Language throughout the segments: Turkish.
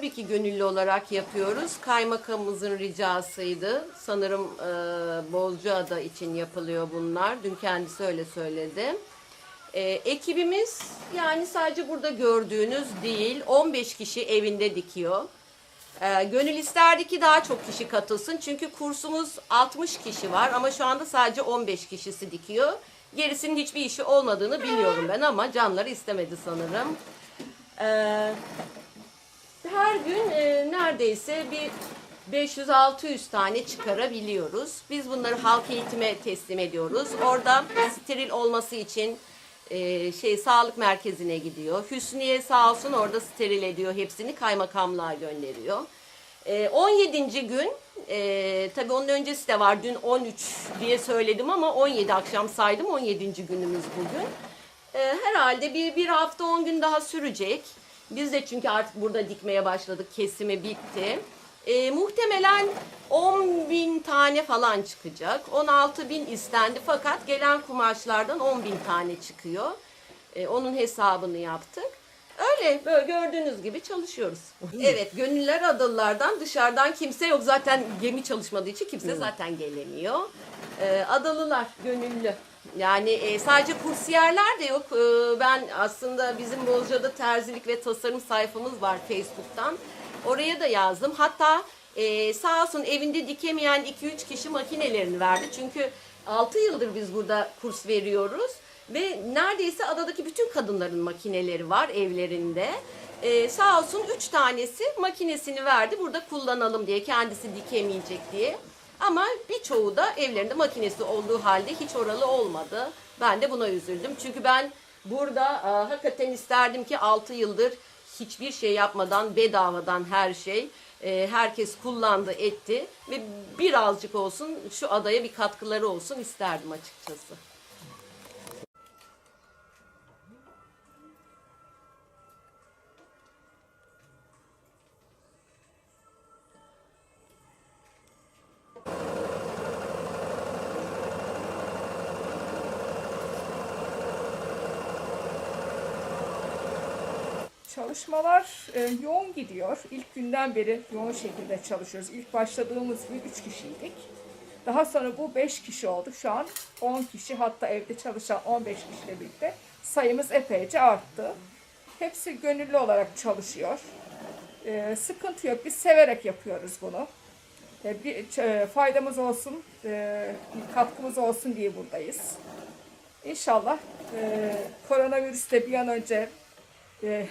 tabii ki gönüllü olarak yapıyoruz. Kaymakamımızın ricasıydı. Sanırım e, Bozcaada için yapılıyor bunlar. Dün kendisi öyle söyledi. E, ekibimiz yani sadece burada gördüğünüz değil. 15 kişi evinde dikiyor. E, gönül isterdi ki daha çok kişi katılsın. Çünkü kursumuz 60 kişi var ama şu anda sadece 15 kişisi dikiyor. Gerisinin hiçbir işi olmadığını biliyorum ben ama canları istemedi sanırım. Ee, her gün e, neredeyse bir 500-600 tane çıkarabiliyoruz. Biz bunları halk eğitime teslim ediyoruz. Orada steril olması için e, şey sağlık merkezine gidiyor. Hüsniye sağ olsun orada steril ediyor. Hepsini kaymakamlığa gönderiyor. E, 17. gün e, tabii onun öncesi de var. Dün 13 diye söyledim ama 17 akşam saydım. 17. günümüz bugün. E, herhalde bir, bir hafta 10 gün daha sürecek. Biz de çünkü artık burada dikmeye başladık. Kesimi bitti. E, muhtemelen 10 bin tane falan çıkacak. 16 bin istendi fakat gelen kumaşlardan 10 bin tane çıkıyor. E, onun hesabını yaptık. Öyle böyle gördüğünüz gibi çalışıyoruz. Evet gönüller adalılardan dışarıdan kimse yok. Zaten gemi çalışmadığı için kimse zaten gelemiyor. Ee, adalılar gönüllü. Yani e, sadece kursiyerler de yok. Ee, ben aslında bizim Bozca'da terzilik ve tasarım sayfamız var Facebook'tan. Oraya da yazdım. Hatta e, sağ olsun evinde dikemeyen 2-3 kişi makinelerini verdi. Çünkü 6 yıldır biz burada kurs veriyoruz. Ve neredeyse adadaki bütün kadınların makineleri var evlerinde. Ee, sağ olsun üç tanesi makinesini verdi burada kullanalım diye kendisi dikemeyecek diye. Ama birçoğu da evlerinde makinesi olduğu halde hiç oralı olmadı. Ben de buna üzüldüm. Çünkü ben burada e, hakikaten isterdim ki 6 yıldır hiçbir şey yapmadan bedavadan her şey e, herkes kullandı etti ve birazcık olsun şu adaya bir katkıları olsun isterdim açıkçası. Çalışmalar e, yoğun gidiyor. İlk günden beri yoğun şekilde çalışıyoruz. İlk başladığımız gün 3 kişiydik. Daha sonra bu 5 kişi oldu. Şu an 10 kişi hatta evde çalışan 15 kişiyle birlikte sayımız epeyce arttı. Hepsi gönüllü olarak çalışıyor. E, sıkıntı yok. Biz severek yapıyoruz bunu. E, bir e, faydamız olsun, e, katkımız olsun diye buradayız. İnşallah e, koronavirüs de bir an önce e,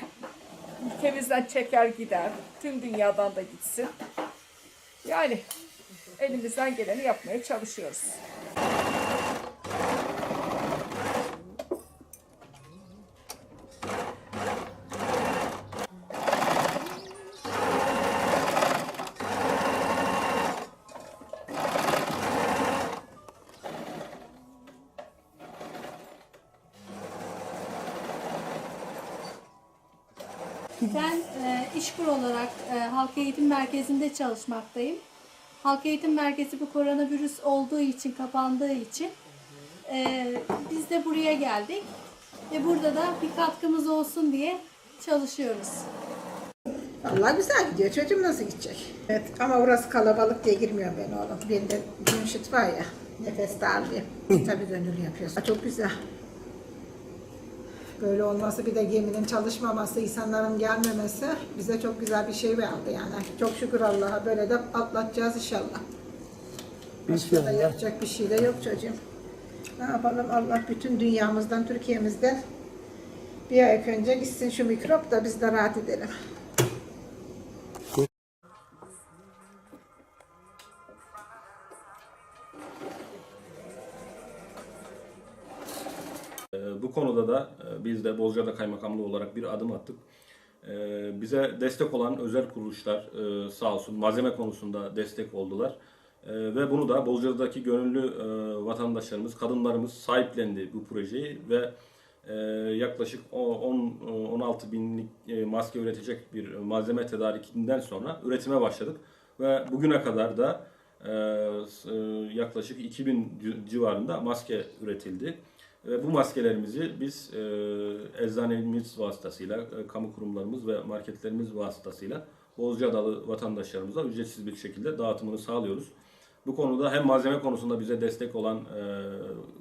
ülkemizden çeker gider. Tüm dünyadan da gitsin. Yani elimizden geleni yapmaya çalışıyoruz. Ben e, işkur olarak e, halk eğitim merkezinde çalışmaktayım. Halk eğitim merkezi bu koronavirüs olduğu için, kapandığı için e, biz de buraya geldik. Ve burada da bir katkımız olsun diye çalışıyoruz. Vallahi güzel gidiyor. Çocuğum nasıl gidecek? Evet ama orası kalabalık diye girmiyor ben oğlum. Benim de cümşit var ya. Nefes darlıyor. Tabii gönüllü yapıyorsun. Çok güzel. Böyle olması bir de geminin çalışmaması, insanların gelmemesi bize çok güzel bir şey verdi yani. Çok şükür Allah'a böyle de atlatacağız inşallah. Başka da yapacak bir şey de yok çocuğum. Ne yapalım Allah bütün dünyamızdan, Türkiye'mizden bir ay önce gitsin şu mikrop da biz de rahat edelim. Konuda da e, biz de Bozcaada Kaymakamlığı olarak bir adım attık. Ee, Bize destek olan özel kuruluşlar e, sağ olsun malzeme konusunda destek oldular. Ve bunu da Bozcaada'daki gönüllü e, vatandaşlarımız, kadınlarımız sahiplendi bu projeyi ve e, yaklaşık o- 10 16 binlik e, maske üretecek bir malzeme tedarikinden sonra üretime başladık. Ve bugüne kadar da e, e, yaklaşık 2000 ci- civarında maske üretildi. Ve bu maskelerimizi biz e, eczanemiz vasıtasıyla, e, kamu kurumlarımız ve marketlerimiz vasıtasıyla Bozcaadalı vatandaşlarımıza ücretsiz bir şekilde dağıtımını sağlıyoruz. Bu konuda hem malzeme konusunda bize destek olan e,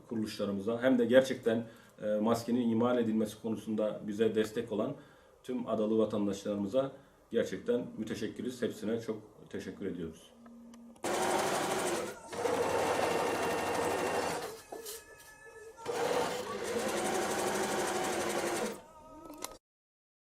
kuruluşlarımıza hem de gerçekten e, maskenin imal edilmesi konusunda bize destek olan tüm adalı vatandaşlarımıza gerçekten müteşekkiriz. Hepsine çok teşekkür ediyoruz.